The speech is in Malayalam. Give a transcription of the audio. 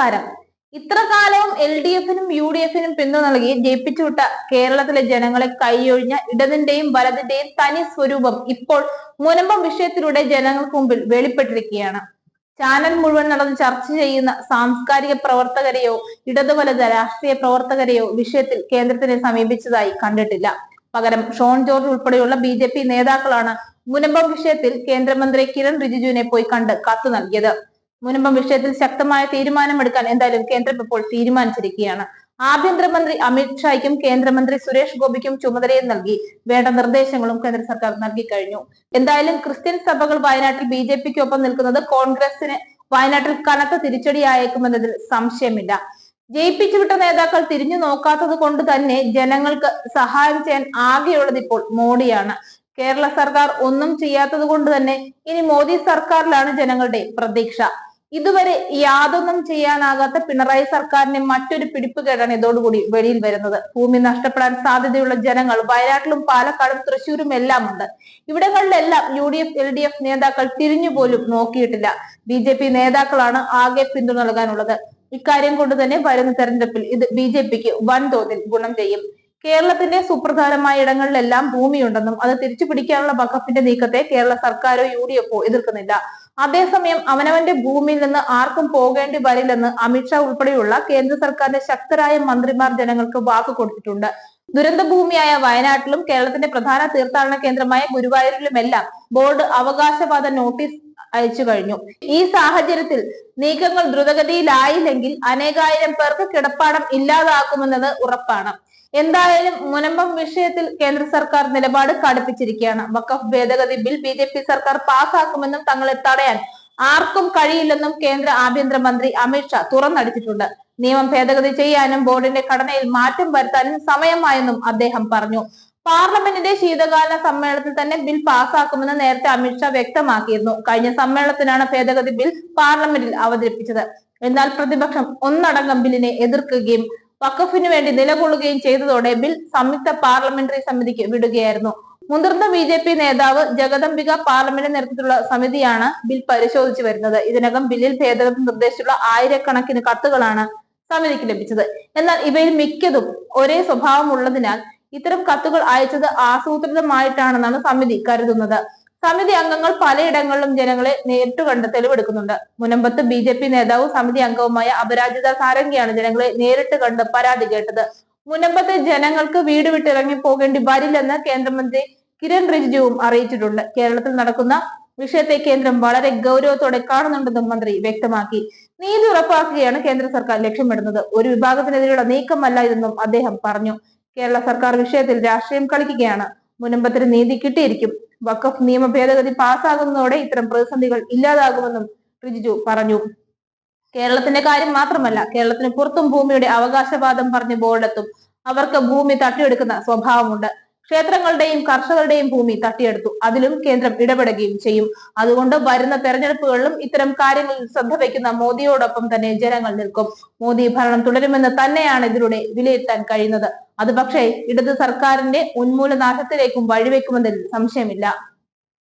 നമസ്കാരം ഇത്ര കാലവും എൽ ഡി എഫിനും യു ഡി എഫിനും പിന്തുണ നൽകി ജയിപ്പിച്ചുവിട്ട കേരളത്തിലെ ജനങ്ങളെ കൈയൊഴിഞ്ഞ ഇടതിന്റെയും വലതിന്റെയും തനി സ്വരൂപം ഇപ്പോൾ മുനമ്പം വിഷയത്തിലൂടെ ജനങ്ങൾക്ക് മുമ്പിൽ വെളിപ്പെട്ടിരിക്കുകയാണ്. ചാനൽ മുഴുവൻ നടന്ന് ചർച്ച ചെയ്യുന്ന സാംസ്കാരിക പ്രവർത്തകരെയോ ഇടതു വലത് രാഷ്ട്രീയ പ്രവർത്തകരെയോ വിഷയത്തിൽ കേന്ദ്രത്തിനെ സമീപിച്ചതായി കണ്ടിട്ടില്ല. പകരം ഷോൺ ജോർജ് ഉൾപ്പെടെയുള്ള ബി ജെ പി നേതാക്കളാണ് മുനമ്പം വിഷയത്തിൽ കേന്ദ്രമന്ത്രി കിരൺ റിജിജുവിനെ പോയി കണ്ട് കത്ത് നൽകിയത്. മുനമ്പം വിഷയത്തിൽ ശക്തമായ തീരുമാനമെടുക്കാൻ എന്തായാലും കേന്ദ്രം ഇപ്പോൾ തീരുമാനിച്ചിരിക്കുകയാണ്. ആഭ്യന്തരമന്ത്രി അമിത്ഷായ്ക്കും കേന്ദ്രമന്ത്രി സുരേഷ് ഗോപിക്കും ചുമതലയും നൽകി വേണ്ട നിർദ്ദേശങ്ങളും കേന്ദ്ര സർക്കാർ നൽകി കഴിഞ്ഞു എന്തായാലും ക്രിസ്ത്യൻ സഭകൾ വയനാട്ടിൽ ബി ജെ പിക്കൊപ്പം നിൽക്കുന്നത് കോൺഗ്രസിന് വയനാട്ടിൽ കനത്ത തിരിച്ചടിയായേക്കുമെന്നതിൽ സംശയമില്ല. ജയിപ്പിച്ചുവിട്ട നേതാക്കൾ തിരിഞ്ഞു നോക്കാത്തത് കൊണ്ട് തന്നെ ജനങ്ങൾക്ക് സഹായം ചെയ്യാൻ ആകെയുള്ളത് ഇപ്പോൾ മോഡിയാണ്. കേരള സർക്കാർ ഒന്നും ചെയ്യാത്തത് കൊണ്ട് തന്നെ ഇനി മോദി സർക്കാരിലാണ് ജനങ്ങളുടെ പ്രതീക്ഷ. ഇതുവരെ യാതൊന്നും ചെയ്യാനാകാത്ത പിണറായി സർക്കാരിന്റെ മറ്റൊരു പിടിപ്പുകേടാണ് ഇതോടുകൂടി വെളിയിൽ വരുന്നത്. ഭൂമി നഷ്ടപ്പെടാൻ സാധ്യതയുള്ള ജനങ്ങൾ വയനാട്ടിലും പാലക്കാടും തൃശൂരും എല്ലാം ഉണ്ട് ഇവിടങ്ങളിലെല്ലാം U D F L D F നേതാക്കൾ തിരിഞ്ഞുപോലും നോക്കിയിട്ടില്ല. ബി ജെ പി നേതാക്കളാണ് ആകെ പിന്തുണ നൽകാനുള്ളത്. ഇക്കാര്യം കൊണ്ട് തന്നെ വരുന്ന തെരഞ്ഞെടുപ്പിൽ ഇത് ബി ജെ പിക്ക് വൻതോതിൽ ഗുണം ചെയ്യും. കേരളത്തിന്റെ സുപ്രധാനമായ ഇടങ്ങളിലെല്ലാം ഭൂമിയുണ്ടെന്നും അത് തിരിച്ചു പിടിക്കാനുള്ള വഖഫിന്റെ നീക്കത്തെ കേരള സർക്കാരോ യു ഡി എഫോ എതിർക്കുന്നില്ല. അതേസമയം അവനവന്റെ ഭൂമിയിൽ നിന്ന് ആർക്കും പോകേണ്ടി വരില്ലെന്ന് അമിത്ഷാ ഉൾപ്പെടെയുള്ള കേന്ദ്ര സർക്കാരിന്റെ ശക്തരായ മന്ത്രിമാർ ജനങ്ങൾക്ക് വാക്ക് കൊടുത്തിട്ടുണ്ട്. ദുരന്ത ഭൂമിയായ വയനാട്ടിലും കേരളത്തിന്റെ പ്രധാന തീർത്ഥാടന കേന്ദ്രമായ ഗുരുവായൂരിലുമെല്ലാം ബോർഡ് അവകാശവാദ നോട്ടീസ് അയച്ചു കഴിഞ്ഞു. ഈ സാഹചര്യത്തിൽ നീക്കങ്ങൾ ദ്രുതഗതിയിലായില്ലെങ്കിൽ അനേകായിരം പേർക്ക് കിടപ്പാടം ഇല്ലാതാക്കുമെന്നത് ഉറപ്പാണ്. എന്തായാലും മുനമ്പം വിഷയത്തിൽ കേന്ദ്ര സർക്കാർ നിലപാട് കടുപ്പിച്ചിരിക്കുകയാണ്. വഖഫ് ഭേദഗതി ബിൽ ബി ജെ പി സർക്കാർ പാസ്സാക്കുമെന്നും തങ്ങളെ തടയാൻ ആർക്കും കഴിയില്ലെന്നും കേന്ദ്ര ആഭ്യന്തരമന്ത്രി അമിത്ഷാ തുറന്നടിച്ചിട്ടുണ്ട്. നിയമം ഭേദഗതി ചെയ്യാനും ബോർഡിന്റെ ഘടനയിൽ മാറ്റം വരുത്താനും സമയമായെന്നും അദ്ദേഹം പറഞ്ഞു. പാർലമെന്റിന്റെ ശീതകാല സമ്മേളനത്തിൽ തന്നെ ബിൽ പാസ്സാക്കുമെന്ന് നേരത്തെ അമിത്ഷാ വ്യക്തമാക്കിയിരുന്നു. കഴിഞ്ഞ സമ്മേളനത്തിനാണ് ഭേദഗതി ബിൽ പാർലമെന്റിൽ അവതരിപ്പിച്ചത്. എന്നാൽ പ്രതിപക്ഷം ഒന്നടങ്കം ബില്ലിനെ എതിർക്കുകയും വഖഫിന് വേണ്ടി നിലകൊള്ളുകയും ചെയ്തതോടെ ബിൽ സംയുക്ത പാർലമെന്ററി സമിതിക്ക് വിടുകയായിരുന്നു. മുതിർന്ന ബി ജെ പി നേതാവ് ജഗദംബിക പാർലമെന്റ് നേതൃത്വത്തിലുള്ള സമിതിയാണ് ബിൽ പരിശോധിച്ചു വരുന്നത്. ഇതിനകം ബില്ലിൽ ഭേദഗതി നിർദ്ദേശിച്ചുള്ള ആയിരക്കണക്കിന് കത്തുകളാണ് സമിതിക്ക് ലഭിച്ചത്. എന്നാൽ ഇവയിൽ മിക്കതും ഒരേ സ്വഭാവമുള്ളതിനാൽ ഇത്തരം കത്തുകൾ അയച്ചത് ആസൂത്രിതമായിട്ടാണെന്നാണ് സമിതി കരുതുന്നത്. സമിതി അംഗങ്ങൾ പലയിടങ്ങളിലും ജനങ്ങളെ നേരിട്ട് കണ്ട് തെളിവെടുക്കുന്നുണ്ട്. മുനമ്പത്ത് ബി ജെ പി നേതാവും സമിതി അംഗവുമായ അപരാജിത സാരംഗിയാണ് ജനങ്ങളെ നേരിട്ട് കണ്ട് പരാതി കേട്ടത്. മുനമ്പത്തെ ജനങ്ങൾക്ക് വീട് വിട്ടിറങ്ങി പോകേണ്ടി വരില്ലെന്ന് കേന്ദ്രമന്ത്രി കിരൺ റിജിജുവും അറിയിച്ചിട്ടുണ്ട്. കേരളത്തിൽ നടക്കുന്ന വിഷയത്തെ കേന്ദ്രം വളരെ ഗൗരവത്തോടെ കാണുന്നുണ്ടെന്നും മന്ത്രി വ്യക്തമാക്കി. നീതി ഉറപ്പാക്കുകയാണ് കേന്ദ്ര സർക്കാർ ലക്ഷ്യമിടുന്നത്. ഒരു വിഭാഗത്തിനെതിരെയുള്ള നീക്കമല്ല ഇതെന്നും അദ്ദേഹം പറഞ്ഞു. കേരള സർക്കാർ വിഷയത്തിൽ രാഷ്ട്രീയം കളിക്കുകയാണ്. മുനമ്പത്തിന് നീതി കിട്ടിയിരിക്കും. വഖഫ് നിയമ ഭേദഗതി പാസ്സാകുന്നതോടെ ഇത്തരം പ്രതിസന്ധികൾ ഇല്ലാതാകുമെന്നും റിജിജു പറഞ്ഞു. കേരളത്തിന്റെ കാര്യം മാത്രമല്ല കേരളത്തിന് പുറത്തും ഭൂമിയുടെ അവകാശവാദം പറഞ്ഞ് ബോർഡെത്തും. അവർക്ക് ഭൂമി തട്ടിയെടുക്കുന്ന സ്വഭാവമുണ്ട്. ക്ഷേത്രങ്ങളുടെയും കർഷകരുടെയും ഭൂമി തട്ടിയെടുത്തു. അതിലും കേന്ദ്രം ഇടപെടുകയും ചെയ്യും. അതുകൊണ്ട് വരുന്ന തെരഞ്ഞെടുപ്പുകളിലും ഇത്തരം കാര്യങ്ങളിൽ ശ്രദ്ധ വയ്ക്കുന്ന മോദിയോടൊപ്പം തന്നെ ജനങ്ങൾ നിൽക്കും. മോദി ഭരണം തുടരുമെന്ന് തന്നെയാണ് ഇതിലൂടെ വിലയിരുത്താൻ കഴിയുന്നത്. അത് പക്ഷേ ഇടത് സർക്കാരിന്റെ ഉന്മൂലനാശത്തിലേക്കും വഴിവെക്കുമെന്നതിൽ സംശയമില്ല.